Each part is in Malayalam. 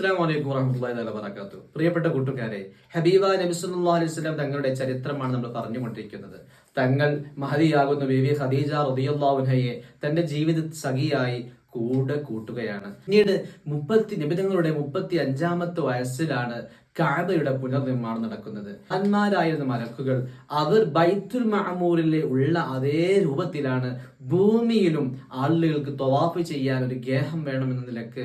അസ്സാം വറഹമുല്ലാ വബർക്കാത്തു പ്രിയപ്പെട്ട കൂട്ടുകാരെ ഹബീബ നബി അലൈഹി തങ്ങളുടെ ചരിത്രമാണ് നമ്മൾ പറഞ്ഞുകൊണ്ടിരിക്കുന്നത്. തങ്ങൾ മഹതിയാകുന്ന ബീവി ഖദീജ റളിയല്ലാഹു അൻഹയെ തന്റെ ജീവിത സഖിയായി കൂടെ കൂട്ടുകയാണ്. പിന്നീട് മുപ്പത്തി നിബിധങ്ങളുടെ മുപ്പത്തി അഞ്ചാമത്തെ വയസ്സിലാണ് കാബയുടെ പുനർനിർമ്മാണം നടക്കുന്നത്. അന്മാരായിരുന്ന മലക്കുകൾ അവർ ബൈത്തുൽ മഹമൂരിലെ ഉള്ള അതേ രൂപത്തിലാണ് ഭൂമിയിലും ആളുകൾക്ക് തൊവാഫ് ചെയ്യാൻ ഒരു ഗേഹം വേണമെന്ന നിലയ്ക്ക്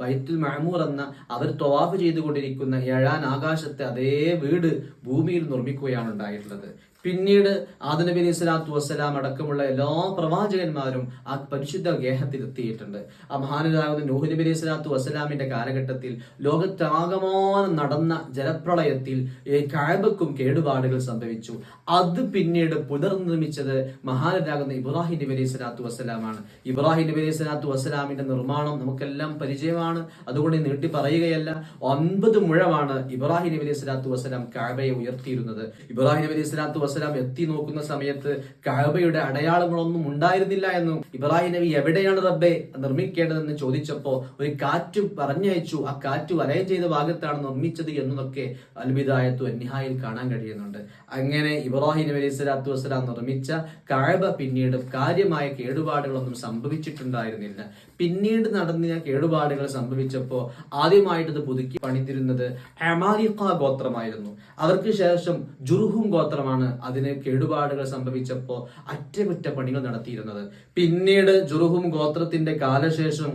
ബൈത്തുൽ മഅമൂർ എന്ന അവർ തൊവാഫ് ചെയ്തുകൊണ്ടിരിക്കുന്ന ഏഴാൻ ആകാശത്തെ അതേ വീട് ഭൂമിയിൽ നിർമ്മിക്കുകയാണ് ഉണ്ടായിട്ടുള്ളത്. പിന്നീട് ആദനബി അലൈഹി സ്വലാത്തു വസ്സലാം അടക്കമുള്ള എല്ലാ പ്രവാചകന്മാരും ആ പരിശുദ്ധ ഗേഹത്തിൽ എത്തിയിട്ടുണ്ട്. ആ മഹാനരാകുന്ന നൂഹ് നബി അലൈഹി സ്വലാത്തു വസ്സലാമിന്റെ കാലഘട്ടത്തിൽ ലോകത്താകമാനം നടന്ന ജലപ്രളയത്തിൽ ഈ കാബക്കും കേടുപാടുകൾ സംഭവിച്ചു. അത് പിന്നീട് പുനർനിർമ്മിച്ചത് മഹാനരാകുന്ന ഇബ്രാഹിം നബി അലൈഹി സ്വലാത്തു വസ്സലാമാണ്. ഇബ്രാഹിം നബി അലൈഹി സ്വലാത്തു വസ്സലാമിന്റെ നിർമ്മാണം നമുക്കെല്ലാം പരിചയമാണ്. അതുകൊണ്ട് നീട്ടി പറയുകയല്ല. ഒൻപത് മുഴമാണ് ഇബ്രാഹിം നബി അലൈഹി സ്വലാത്തു വസ്സലാം കാബയെ ഉയർത്തിയിരുന്നത്. ഇബ്രാഹിം നബി അലൈഹി സ്വലാത്തു വസ്സലാം എത്തി നോക്കുന്ന സമയത്ത് കഅബയുടെ അടയാളങ്ങളൊന്നും ഉണ്ടായിരുന്നില്ല എന്നും ഇബ്രാഹിം നബി എവിടെയാണ് റബ്ബെ നിർമ്മിക്കേണ്ടതെന്ന് ചോദിച്ചപ്പോ ഒരു കാറ്റ് പറഞ്ഞയച്ചു. ആ കാറ്റ് വലയം ചെയ്ത ഭാഗത്താണ് നിർമ്മിച്ചത് എന്നതൊക്കെ അൽബിദായത്തു അന്യായിൽ കാണാൻ കഴിയുന്നുണ്ട്. അങ്ങനെ ഇബ്രാഹിം നബി അലൈഹി സ്വലാത്തു വസ്സലാം നിർമ്മിച്ച കഴബ പിന്നീട് കാര്യമായ കേടുപാടുകളൊന്നും സംഭവിച്ചിട്ടുണ്ടായിരുന്നില്ല. പിന്നീട് നടന്ന കേടുപാടുകൾ സംഭവിച്ചപ്പോൾ ആദ്യമായിട്ട് പുതുക്കി പണിതിരുന്നത് ഹെമാരിഖ ഗോത്രമായിരുന്നു. അവർക്ക് ശേഷം ജുർഹും ഗോത്രമാണ് അതിന് കേടുപാടുകൾ സംഭവിച്ചപ്പോൾ അറ്റകുറ്റപ്പണികൾ നടത്തിയിരുന്നത്. പിന്നീട് ജുറുഹും ഗോത്രത്തിന്റെ കാലശേഷം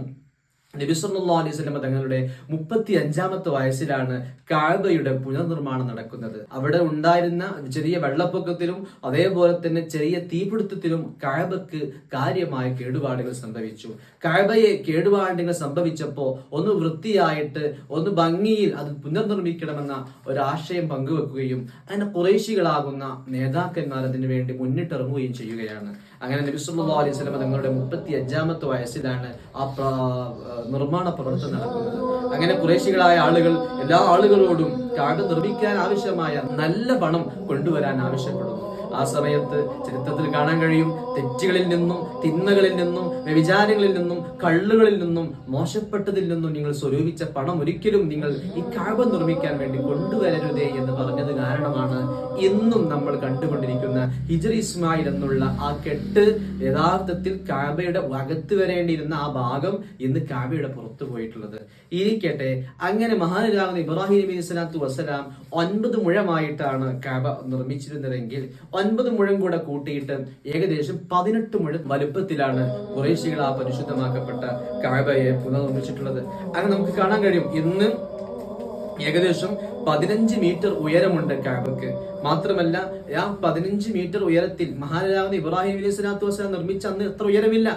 നബിസ്വല്ലാ അലൈഹി സ്വലമ തങ്ങളുടെ മുപ്പത്തി അഞ്ചാമത്തെ വയസ്സിലാണ് കാബയുടെ പുനർനിർമ്മാണം നടക്കുന്നത്. അവിടെ ഉണ്ടായിരുന്ന ചെറിയ വെള്ളപ്പൊക്കത്തിലും അതേപോലെ തന്നെ ചെറിയ തീപിടുത്തത്തിലും കാബക്ക് കാര്യമായ കേടുപാടുകൾ സംഭവിച്ചു. കാബയെ കേടുപാടുകൾ സംഭവിച്ചപ്പോൾ ഒന്ന് വൃത്തിയായിട്ട് ഒന്ന് ഭംഗിയിൽ അത് പുനർനിർമ്മിക്കണമെന്ന ഒരാശയം പങ്കുവെക്കുകയും അതിന് കുറേശികളാകുന്ന നേതാക്കന്മാർ അതിനു വേണ്ടി മുന്നിട്ടിറങ്ങുകയും ചെയ്യുകയാണ്. അങ്ങനെ നബിസുല്ലാ അലൈഹി സ്വലമ തങ്ങളുടെ മുപ്പത്തി അഞ്ചാമത്തെ വയസ്സിലാണ് ആ നിർമ്മാണ പ്രവർത്തനം നടക്കുന്നത്. അങ്ങനെ കുറേശികളായ ആളുകൾ എല്ലാ ആളുകളോടും കാട് നിർമ്മിക്കാൻ ആവശ്യമായ നല്ല പണം കൊണ്ടുവരാൻ ആവശ്യപ്പെടുന്നു. ആ സമയത്ത് ചരിത്രത്തിൽ കാണാൻ കഴിയും. തെറ്റുകളിൽ നിന്നും തിന്മകളിൽ നിന്നും വ്യഭിചാരങ്ങളിൽ നിന്നും കള്ളുകളിൽ നിന്നും മോശപ്പെട്ടതിൽ നിന്നും നിങ്ങൾ സ്വരൂപിച്ച പണം ഒരിക്കലും നിങ്ങൾ ഈ കാബ നിർമ്മിക്കാൻ വേണ്ടി കൊണ്ടുവരരുതേ എന്ന് പറഞ്ഞത് കാരണമാണ് ഇന്നും നമ്മൾ കണ്ടുകൊണ്ടിരിക്കുന്ന ഹിജർ ഇസ്മായിൽ എന്നുള്ള ആ കെട്ട് യഥാർത്ഥത്തിൽ കാബയുടെ വകത്ത് വരേണ്ടിയിരുന്ന ആ ഭാഗം ഇന്ന് കാബയുടെ പുറത്തു പോയിട്ടുള്ളത്. ഇരിക്കട്ടെ അങ്ങനെ മഹാനരാകുന്ന ഇബ്രാഹിം നബി സ്വലാത്തു വസ്സലാം ഒൻപത് മുഴമായിട്ടാണ് കാബ നിർമ്മിച്ചിരുന്നതെങ്കിൽ ഒൻപത് മുഴം കൂടെ കൂട്ടിയിട്ട് ഏകദേശം പതിനെട്ട് മുഴം വലുപ്പത്തിലാണ് കുറേശികൾ ആ പരിശുദ്ധമാക്കപ്പെട്ട കാബയെ പുനർനിർമ്മിച്ചിട്ടുള്ളത്. അങ്ങനെ നമുക്ക് കാണാൻ കഴിയും. ഇന്ന് ഏകദേശം പതിനഞ്ച് മീറ്റർ ഉയരമുണ്ട് കാബക്ക്. മാത്രമല്ല ആ പതിനഞ്ച് മീറ്റർ ഉയരത്തിൽ മഹാരാജാവ് ഇബ്രാഹിം അലൈഹി സ്വലാത്തു വസ്സലാം നിർമ്മിച്ച അന്ന് എത്ര ഉയരമില്ല.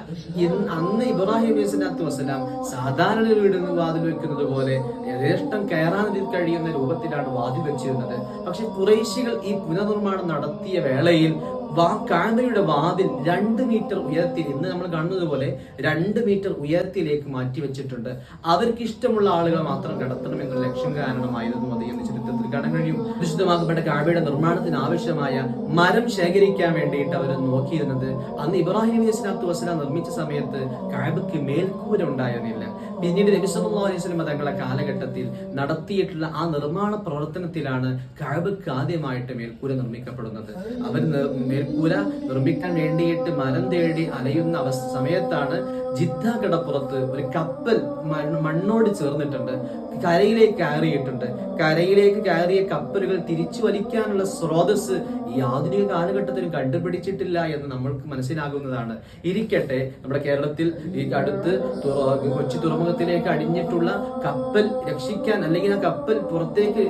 അന്ന് ഇബ്രാഹിം അലൈഹി സ്വലാത്തു വസ്സലാം സാധാരണ ഒരു വീടിന് വാതിൽ വെക്കുന്നത് പോലെ യഥേഷ്ടം കയറാൻ കഴിയുന്ന രൂപത്തിലാണ് വാതിൽ വെച്ചിരുന്നത്. പക്ഷെ കുറേശികൾ ഈ പുനർനിർമ്മാണം നടത്തിയ വേളയിൽ വാ കാബയുടെ വാതിൽ രണ്ട് മീറ്റർ ഉയരത്തിൽ ഇന്ന് നമ്മൾ കാണുന്നത് പോലെ രണ്ട് മീറ്റർ ഉയരത്തിലേക്ക് മാറ്റി വെച്ചിട്ടുണ്ട്. അവർക്ക് ഇഷ്ടമുള്ള ആളുകൾ മാത്രം കടത്തണം എന്ന ലക്ഷ്യം കാരണമായിരുന്നു അത് എന്ന് ചരിത്രത്തിൽ കാണാൻ കഴിയും. വിശുദ്ധമാക്കപ്പെട്ട കാബയുടെ നിർമ്മാണത്തിന് ആവശ്യമായ മരം ശേഖരിക്കാൻ വേണ്ടിയിട്ട് അവർ നോക്കിയിരുന്നത്. അന്ന് ഇബ്രാഹിം നബി വസ്സലാം നിർമ്മിച്ച സമയത്ത് കാബയ്ക്ക് മേൽക്കൂര ഉണ്ടായിരുന്നില്ല. പിന്നീട് നബി സല്ലല്ലാഹു അലൈഹി തങ്ങളുടെ കാലഘട്ടത്തിൽ നടത്തിയിട്ടുള്ള ആ നിർമ്മാണ പ്രവർത്തനത്തിലാണ് കാബയ്ക്ക് ആദ്യമായിട്ട് മേൽക്കൂര നിർമ്മിക്കപ്പെടുന്നത്. അവർ മേൽക്കൂര നിർമ്മിക്കാൻ വേണ്ടിയിട്ട് മരം തേടി അലയുന്ന അവ സമയത്താണ് ജിദ്ദ കടപ്പുറത്ത് ഒരു കപ്പൽ മണ്ണോട് ചേർന്നിട്ടുണ്ട്. കരയിലേക്ക് കയറിയിട്ടുണ്ട്. കരയിലേക്ക് കയറിയ കപ്പലുകൾ തിരിച്ചു വലിക്കാനുള്ള സ്രോതസ് ഈ ആധുനിക കാലഘട്ടത്തിൽ കണ്ടുപിടിച്ചിട്ടില്ല എന്ന് നമ്മൾക്ക് മനസ്സിലാകുന്നതാണ്. ഇരിക്കട്ടെ നമ്മുടെ കേരളത്തിൽ ഈ അടുത്ത് കൊച്ചി തുറമുഖത്തിലേക്ക് അടിഞ്ഞിട്ടുള്ള കപ്പൽ രക്ഷിക്കാൻ അല്ലെങ്കിൽ ആ കപ്പൽ പുറത്തേക്ക്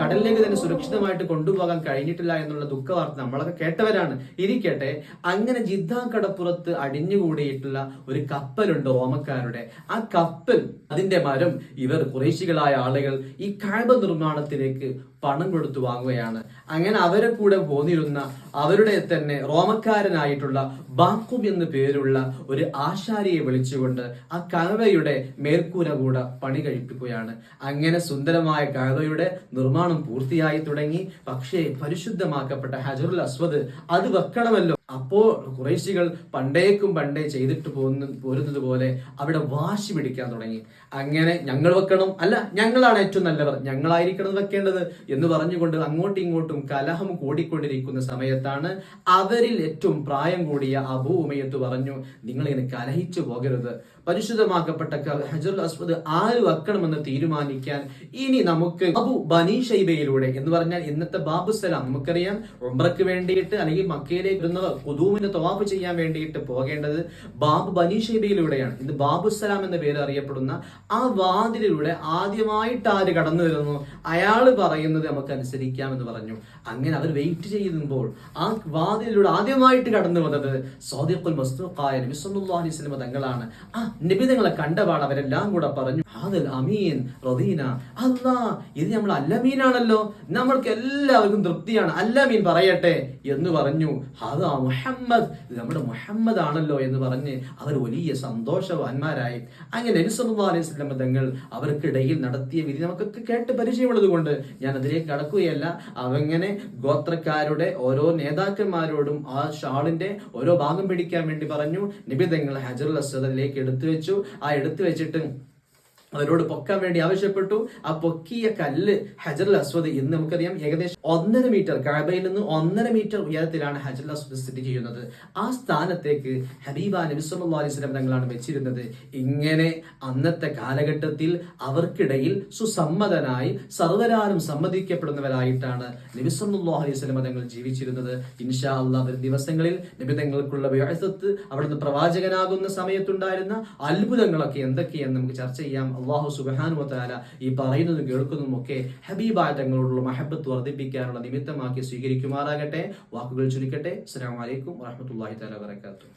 കടലിലേക്ക് തന്നെ സുരക്ഷിതമായിട്ട് കൊണ്ടുപോകാൻ കഴിഞ്ഞിട്ടില്ല എന്നുള്ള ദുഃഖ വാർത്ത നമ്മളൊക്കെ കേട്ടവരാണ്. ഇരിക്കട്ടെ അങ്ങനെ ജിദ്ദ കടപ്പുറത്ത് അടിഞ്ഞുകൂടിയിട്ടുള്ള ഒരു കപ്പലുണ്ട് റോമക്കാരുടെ ആ കപ്പൽ അതിന്റെ മരം ഇവർ കുറേശികളായ ആളുകൾ ഈ കാഴ്ബ നിർമ്മാണത്തിലേക്ക് പണം കൊടുത്തു വാങ്ങുകയാണ്. അങ്ങനെ അവരെ കൂടെ പോന്നിരുന്ന അവരുടെ തന്നെ റോമക്കാരനായിട്ടുള്ള ബാക്കും എന്ന് പേരുള്ള ഒരു ആശാരിയെ വിളിച്ചുകൊണ്ട് ആ കഴവയുടെ മേൽക്കൂര കൂടെ പണി കഴിപ്പിക്കുകയാണ്. അങ്ങനെ സുന്ദരമായ കഴവയുടെ നിർമ്മാണം പൂർത്തിയായി തുടങ്ങി. പക്ഷേ പരിശുദ്ധമാക്കപ്പെട്ട ഹജറുൽ അസ്വദ് അത് വെക്കണമല്ലോ. അപ്പോൾ കുറേശികൾ പണ്ടേക്കും പണ്ടേ ചെയ്തിട്ട് പോകുന്ന പോരുന്നത് പോലെ അവിടെ വാശി പിടിക്കാൻ തുടങ്ങി. അങ്ങനെ ഞങ്ങൾ വെക്കണം. അല്ല ഞങ്ങളാണ് ഏറ്റവും നല്ലവർ. ഞങ്ങളായിരിക്കണം വെക്കേണ്ടത് എന്ന് പറഞ്ഞുകൊണ്ട് അങ്ങോട്ടും ഇങ്ങോട്ടും കലഹം കൂടിക്കൊണ്ടിരിക്കുന്ന സമയത്താണ് അവരിൽ ഏറ്റവും പ്രായം കൂടിയ അബൂ പറഞ്ഞു നിങ്ങൾ ഇങ്ങനെ കലഹിച്ചു പോകരുത്. പരിശുദ്ധമാക്കപ്പെട്ട ഹജറുൽ അസ്വദ് ആര് വെക്കണമെന്ന് തീരുമാനിക്കാൻ ഇനി നമുക്ക് അബു ബനി എന്ന് പറഞ്ഞാൽ ഇന്നത്തെ ബാബു സലാം നമുക്കറിയാം ഉംറക്ക് വേണ്ടിയിട്ട് അല്ലെങ്കിൽ മക്കയിലേക്ക് വരുന്നവർ കുതൂമിന്റെ തവാഫ് ചെയ്യാൻ വേണ്ടിയിട്ട് പോകേണ്ടത് ബാബ് ബനീഷേബയിലൂടെയാണ്. ഇത് ബാബുസലാം എന്ന പേര് അറിയപ്പെടുന്ന ആ വാതിലിലൂടെ ആദ്യമായിട്ട് ആര് കടന്നു വരുന്നു? അയാൾ പറയുന്നത് നമുക്ക് അനുസരിക്കാം എന്ന് പറഞ്ഞു. അങ്ങനെ അവർ വെയിറ്റ് ചെയ്യുമ്പോൾ ആ വാതിലിലൂടെ ആദ്യമായിട്ട് കടന്നു വന്നത് സൗദിഖുൽ മസ്തുഖായ നബി സല്ലല്ലാഹു അലൈഹി വസല്ലം തങ്ങളാണ്. ആ നിബിതങ്ങളെ കണ്ടപാട് അവരെല്ലാം കൂടെ പറഞ്ഞു ഹാദൽ അമീൻ റദീന അല്ലാ ഇത് നമ്മൾ അല്ലമീനാണല്ലോ. നമ്മൾക്ക് എല്ലാവർക്കും തൃപ്തിയാണ്. അല്ലമീൻ പറയട്ടെ എന്ന് പറഞ്ഞു. ഹാദാ മുഹമ്മദ്. നമ്മുടെ മുഹമ്മദ് ആണല്ലോ എന്ന് പറഞ്ഞ് അവർ വലിയ സന്തോഷവാന്മാരായി. അങ്ങനെ നബി സല്ലല്ലാഹു അലൈഹി തങ്ങൾ അവർക്കിടയിൽ നടത്തിയ വിധി നമുക്കൊക്കെ കേട്ട് പരിചയമുള്ളത് കൊണ്ട് ഞാൻ അതിലേക്ക് കടക്കുകയല്ല. അവങ്ങനെ ഗോത്രക്കാരുടെ ഓരോ നേതാക്കന്മാരോടും ആ ഷാളിന്റെ ഓരോ ഭാഗം പിടിക്കാൻ വേണ്ടി പറഞ്ഞു. നിബിതങ്ങൾ ഹജറുൽ അസ്വദിലേക്ക് എടുത്തു വെച്ചു ആ എടുത്തു വെച്ചിട്ട് അവരോട് പൊക്കാൻ വേണ്ടി ആവശ്യപ്പെട്ടു. ആ പൊക്കിയ കല്ല് ഹജറുൽ അസ്വദ് ഇന്ന് നമുക്കറിയാം. ഏകദേശം ഒന്നര മീറ്റർ കഴബയിൽ നിന്ന് ഒന്നര മീറ്റർ ഉയരത്തിലാണ് ഹജറുൽ അസ്വദ് സ്ഥിതി ചെയ്യുന്നത്. ആ സ്ഥാനത്തേക്ക് ഹബീബ നബി സല്ലല്ലാഹു അലൈഹി വസല്ലം തങ്ങളാണ് വെച്ചിരുന്നത്. ഇങ്ങനെ അന്നത്തെ കാലഘട്ടത്തിൽ അവർക്കിടയിൽ സുസമ്മതനായി സർവരാലും സമ്മതിക്കപ്പെടുന്നവരായിട്ടാണ് നബി സല്ലല്ലാഹു അലൈഹി വസല്ലം തങ്ങൾ ജീവിച്ചിരുന്നത്. ഇൻഷാ അള്ളാഹ് വരും ദിവസങ്ങളിൽ നബി തങ്ങൾക്കുള്ള അവിടുന്ന് പ്രവാചകനാകുന്ന സമയത്തുണ്ടായിരുന്ന അത്ഭുതങ്ങളൊക്കെ എന്തൊക്കെയെന്ന് നമുക്ക് ചർച്ച ചെയ്യാം. അള്ളാഹു സുബാനു വാല ഈ പറയുന്നതും കേൾക്കുന്നതും ഒക്കെ ഹബീബായ തങ്ങളോടുള്ള മഹബത്ത് വർദ്ധിപ്പിക്കാനുള്ള നിമിത്തമാക്കി സ്വീകരിക്കുമാറാകട്ടെ. വാക്കുകൾ ചുരുക്കട്ടെ. അസ്സാം വലൈക്കും വാഹമത്തല്ലാഹി താല വബറകാതുഹു.